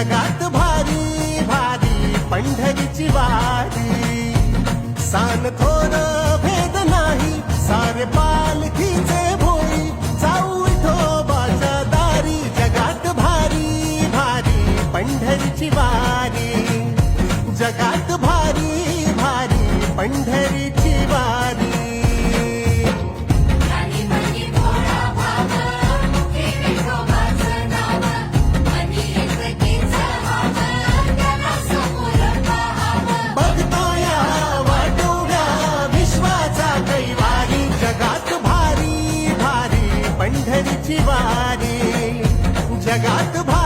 जगात भारी भारी पंढरीची वारी. सान थोर भेद नाही सारे पालखीचे भोई जाऊ ठोबाच्या दारी जगात भारी भारी पंढरीची वारी. जगात भारी भारी पंढरी भारी भारी वारी जगात भा